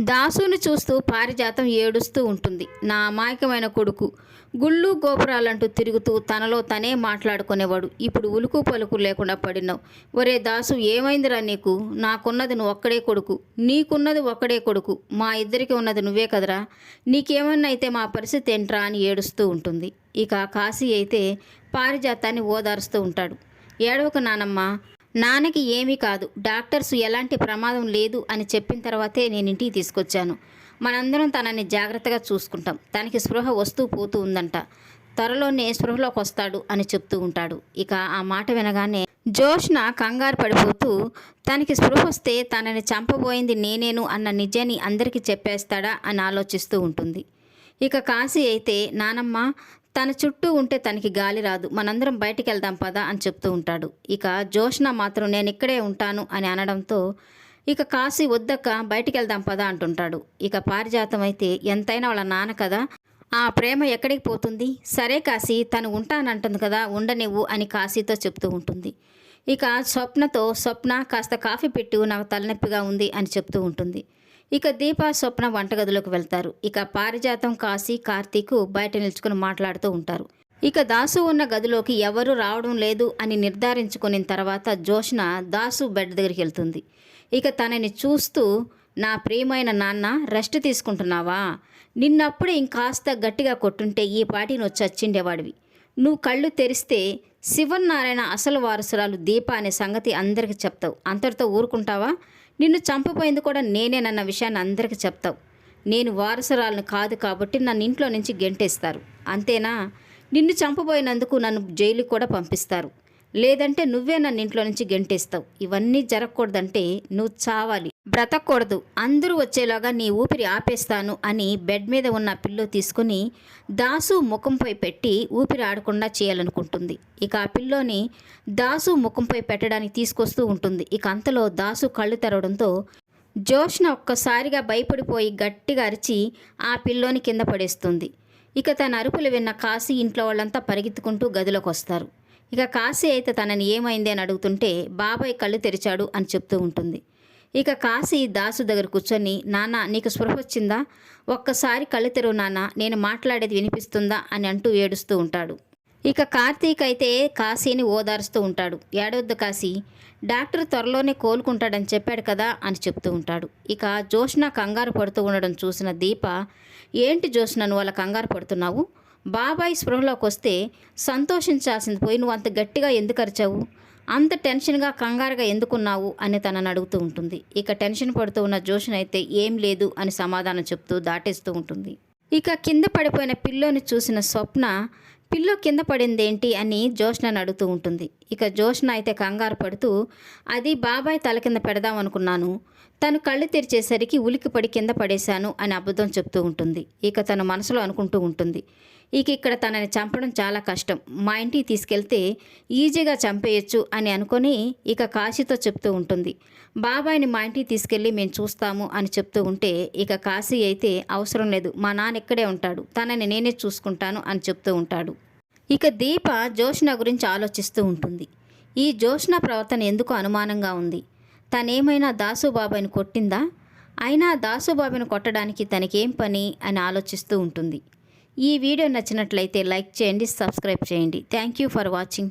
దాసుని చూస్తూ పారిజాతం ఏడుస్తూ ఉంటుంది. నా అమాయకమైన కొడుకు. గుళ్ళు గోపురాలంటూ తిరుగుతూ తనలో తనే మాట్లాడుకునేవాడు. ఇప్పుడు ఉలుకు పలుకు లేకుండా పడినావు. ఒరే దాసు ఏమైందిరా నీకు? నాకున్నది నువ్వు ఒక్కడే కొడుకు. నీకున్నది ఒక్కడే కొడుకు. మా ఇద్దరికి ఉన్నది నువ్వే కదరా? నీకేమన్నా అయితే మా పరిస్థితి ఏంట్రా అని ఏడుస్తూ ఉంటుంది. ఇక కాశీ అయితే పారిజాతాన్ని ఓదారుస్తూ ఉంటాడు. ఏడవకు నానమ్మ. నాన్నకి ఏమీ కాదు. డాక్టర్స్ ఎలాంటి ప్రమాదం లేదు అని చెప్పిన తర్వాతే నేను ఇంటికి తీసుకొచ్చాను. మనందరం తనని జాగ్రత్తగా చూసుకుంటాం. తనకి స్పృహ వస్తూ పోతూ ఉందంట. త్వరలోనే స్పృహలోకి వస్తాడు అని చెప్తూ ఉంటాడు. ఇక ఆ మాట వినగానే జోష్న కంగారు పడిపోతూ తనకి స్పృహ వస్తే తనని చంపబోయింది నేనేను అన్న నిజాన్ని అందరికీ చెప్పేస్తాడా అని ఆలోచిస్తూ ఉంటుంది. ఇక కాశీ అయితే నానమ్మ తన చుట్టూ ఉంటే తనకి గాలి రాదు. మనందరం బయటికి వెళ్దాం పదా అని చెప్తూ ఉంటాడు. ఇక జోష్న మాత్రం నేను ఇక్కడే ఉంటాను అని అనడంతో ఇక కాశీ వద్దక బయటికి వెళ్దాం పదా అంటుంటాడు. ఇక పారిజాతం అయితే ఎంతైనా వాళ్ళ నాన్న కదా ఆ ప్రేమ ఎక్కడికి పోతుంది? సరే కాశీ తను ఉంటానంటుంది కదా ఉండనివ్వు అని కాశీతో చెప్తూ ఉంటుంది. ఇక స్వప్నతో స్వప్న కాస్త కాఫీ పెట్టు నాకు తలనొప్పిగా ఉంది అని చెప్తూ ఉంటుంది. ఇక దీప స్వప్న వంటగదిలోకి వెళ్తారు. ఇక పారిజాతం కాశీ కార్తీకు బయట నిల్చుకుని మాట్లాడుతూ ఉంటారు. ఇక దాసు ఉన్న గదిలోకి ఎవరు రావడం లేదు అని నిర్ధారించుకున్న తర్వాత జోష్న దాసు బెడ్ దగ్గరికి వెళ్తుంది. ఇక తనని చూస్తూ నా ప్రియమైన నాన్న రెస్ట్ తీసుకుంటున్నావా? నిన్నప్పుడే ఇంకాస్త గట్టిగా కొట్టుంటే ఈ పాటి నువ్వు చచ్చిండేవాడివి. నువ్వు కళ్ళు తెరిస్తే శివన్నారాయణ అసలు వారసురాలు దీప అనే సంగతి అందరికీ చెప్తావు. అంతటితో ఊరుకుంటావా? నిన్ను చంపపోయింది కూడా నేనేనన్న విషయాన్ని అందరికీ చెప్తావు. నేను వారసురాలను కాదు కాబట్టి నన్ను ఇంట్లో నుంచి గెంటేస్తారు. అంతేనా? నిన్ను చంపబోయినందుకు నన్ను జైలుకి కూడా పంపిస్తారు. లేదంటే నువ్వే నన్ను ఇంట్లో నుంచి గెంటేస్తావు. ఇవన్నీ జరగకూడదంటే నువ్వు చావాలి. బ్రతకూడదు. అందరూ వచ్చేలాగా నీ ఊపిరి ఆపేస్తాను అని బెడ్ మీద ఉన్న పిల్లో తీసుకుని దాసు ముఖంపై పెట్టి ఊపిరి ఆడకుండా చేయాలనుకుంటుంది. ఇక ఆ పిల్లోని దాసు ముఖంపై పెట్టడానికి తీసుకొస్తూ ఉంటుంది. ఇక అంతలో దాసు కళ్ళు తెరవడంతో జోష్న ఒక్కసారిగా భయపడిపోయి గట్టిగా అరిచి ఆ పిల్లోని కింద పడేస్తుంది. ఇక తన అరుపులు విన్న కాశీ ఇంట్లో వాళ్ళంతా పరిగెత్తుకుంటూ గదిలోకి వస్తారు. ఇక కాశీ అయితే తనని ఏమైంది అని అడుగుతుంటే బాబాయ్ కళ్ళు తెరిచాడు అని చెప్తూ ఉంటుంది. ఇక కాశీ దాసు దగ్గర కూర్చొని నాన్న నీకు స్పృహ వచ్చిందా? ఒక్కసారి కళ్ళు తెరువు నాన్న నేను మాట్లాడేది వినిపిస్తుందా? అని అంటూ ఏడుస్తూ ఉంటాడు. ఇక కార్తీక్ అయితే కాశీని ఓదారుస్తూ ఉంటాడు. ఏడవద్దు కాశీ డాక్టర్ త్వరలోనే కోలుకుంటాడని చెప్పాడు కదా అని చెప్తూ ఉంటాడు. ఇక జోష్న కంగారు పడుతూ ఉండడం చూసిన దీప ఏంటి జోష్న నువ్వు అలా కంగారు పడుతున్నావు? బాబాయ్ స్పృహలోకి వస్తే సంతోషించాల్సింది పోయి నువ్వు అంత గట్టిగా ఎందుకు అరిచావు? అంత టెన్షన్గా కంగారుగా ఎందుకున్నావు? అని తనని అడుగుతూ ఉంటుంది. ఇక టెన్షన్ పడుతూ ఉన్న జోషన్ అయితే ఏం లేదు అని సమాధానం చెప్తూ దాటేస్తూ ఉంటుంది. ఇక కింద పడిపోయిన పిల్లోని చూసిన స్వప్న పిల్లో కింద పడిందేంటి? అని జోష్నని అడుగుతూ ఉంటుంది. ఇక జోష్న అయితే కంగారు పడుతూ అది బాబాయ్ తల కింద పెడదాం అనుకున్నాను. తను కళ్ళు తెరిచేసరికి ఉలికిపడి కింద పడేశాను అని అబద్ధం చెప్తూ ఉంటుంది. ఇక తన మనసులో అనుకుంటూ ఉంటుంది. ఇక ఇక్కడ తనని చంపడం చాలా కష్టం. మా ఇంటికి తీసుకెళ్తే ఈజీగా చంపేయచ్చు అని అనుకొని ఇక కాశీతో చెప్తూ ఉంటుంది. బాబాయ్ని మా ఇంటికి తీసుకెళ్ళి మేము చూస్తాము అని చెప్తూ ఉంటే ఇక కాశీ అయితే అవసరం లేదు. మా నాన్న ఇక్కడే ఉంటాడు. తనని నేనే చూసుకుంటాను అని చెప్తూ ఉంటాడు. ఇక దీప జోష్న గురించి ఆలోచిస్తూ ఉంటుంది. ఈ జోష్న ప్రవర్తన ఎందుకు అనుమానంగా ఉంది? తనేమైనా దాసుబాబాయిని కొట్టిందా? అయినా దాసుబాబాయిని కొట్టడానికి తనకేం పని అని ఆలోచిస్తూ ఉంటుంది. ఈ వీడియో నచ్చినట్లయితే లైక్ చేయండి సబ్స్క్రైబ్ చేయండి. Thank you for watching.